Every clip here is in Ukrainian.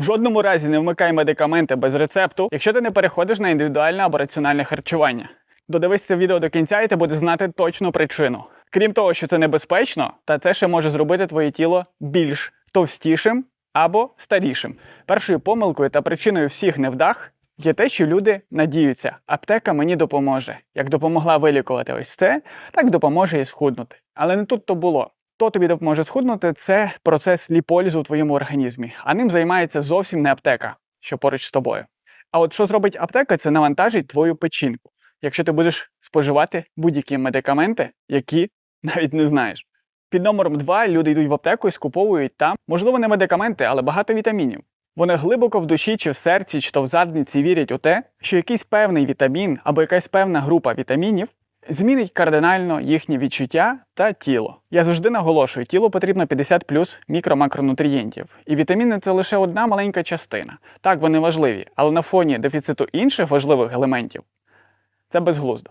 В жодному разі не вмикай медикаменти без рецепту, якщо ти не переходиш на індивідуальне або раціональне харчування. Додивись це відео до кінця, і ти будеш знати точну причину. Крім того, що це небезпечно, та це ще може зробити твоє тіло більш товстішим або старішим. Першою помилкою та причиною всіх невдах є те, що люди надіються, аптека мені допоможе. Як допомогла вилікувати ось це, так допоможе і схуднути. Але не тут то було. То тобі допоможе схуднути, це процес ліполізу в твоєму організмі, а ним займається зовсім не аптека, що поруч з тобою. А от що зробить аптека, це навантажить твою печінку, якщо ти будеш споживати будь-які медикаменти, які навіть не знаєш. Під номером 2 люди йдуть в аптеку і скуповують там, можливо, не медикаменти, але багато вітамінів. Вони глибоко в душі, чи в серці, чи то в задниці вірять у те, що якийсь певний вітамін або якась певна група вітамінів змінить кардинально їхні відчуття та тіло. Я завжди наголошую, тілу потрібно 50 плюс мікро-макронутрієнтів. І вітаміни це лише одна маленька частина. Так, вони важливі, але на фоні дефіциту інших важливих елементів це безглуздо.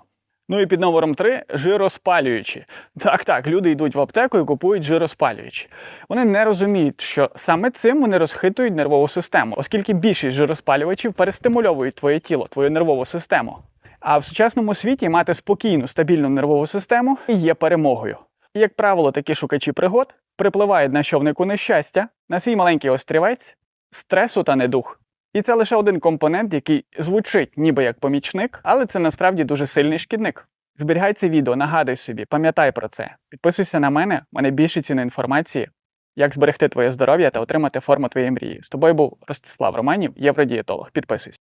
Ну і під номером 3 жироспалюючі. Так, так, люди йдуть в аптеку і купують жироспалюючі. Вони не розуміють, що саме цим вони розхитують нервову систему, оскільки більшість жироспалювачів перестимульовують твоє тіло, твою нервову систему. А в сучасному світі мати спокійну, стабільну нервову систему є перемогою. І, як правило, такі шукачі пригод припливають на човнику нещастя, на свій маленький острівець, стресу та недух. І це лише один компонент, який звучить ніби як помічник, але це насправді дуже сильний шкідник. Зберігай це відео, нагадуй собі, пам'ятай про це. Підписуйся на мене, в мене більше ціни інформації, як зберегти твоє здоров'я та отримати форму твоєї мрії. З тобою був Ростислав Романів, євродієтолог. Підписуйся.